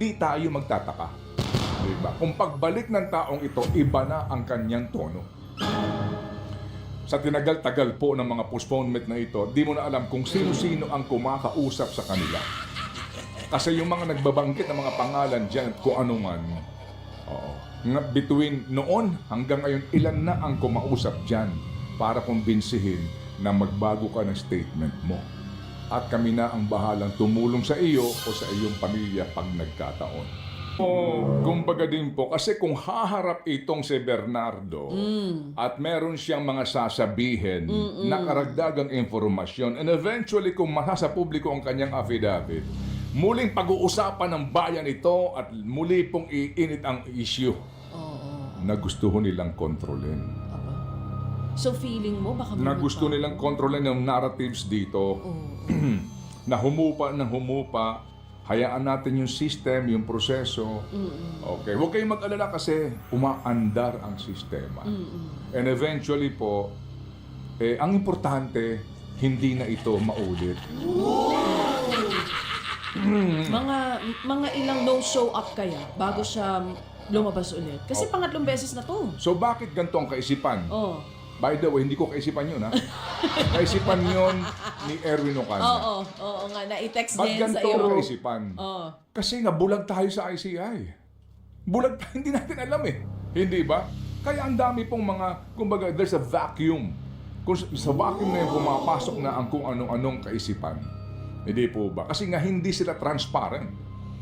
di tayo magtataka. Diba? Kung pagbalik ng taong ito, iba na ang kanyang tono. Sa tinagal-tagal po ng mga postponement na ito, di mo na alam kung sino-sino ang kumakausap sa kanila. Kasi yung mga nagbabanggit ng mga pangalan dyan, kung ano man, oo, between noon hanggang ngayon, ilan na ang kumausap dyan para kumbinsihin na magbago ka ng statement mo. At kami na ang bahalang tumulong sa iyo o sa iyong pamilya pag nagkataon. O, kumbaga din po, kasi kung haharap itong si Bernardo at meron siyang mga sasabihin na karagdagang informasyon and eventually kung masa sa publiko ang kanyang affidavit, muling pag-uusapan ng bayan ito at muli pong iinit ang issue Oo. na gusto nilang kontrolin. So feeling mo baka Na gusto magbago? nilang kontrolin yung narratives dito Oo. na humupa ng humupa, hayaan natin yung system, yung proseso. Okay, huwag kayong mag-alala kasi umaandar ang sistema. And eventually po, eh, ang importante, hindi na ito maulit. Mga mga ilang no show up kaya bago siya lumabas ulit. Kasi Oh. pangatlong beses na to. So bakit ganito ang kaisipan? Oh. By the way, hindi ko kaisipan yun ha. kaisipan yun ni Erwin Ocana. Oo, oo nga na i-text Ba't din sa ganito iyo. ang kaisipan? Oo. Kasi nga bulag tayo sa ICI. Bulag tayo, hindi natin alam eh. Hindi ba? Kaya ang dami pong mga, kumbaga, there's a vacuum. Kung sa- sa vacuum na yun, pumapasok na ang kung anong-anong kaisipan. Hindi po ba? Kasi nga hindi sila transparent.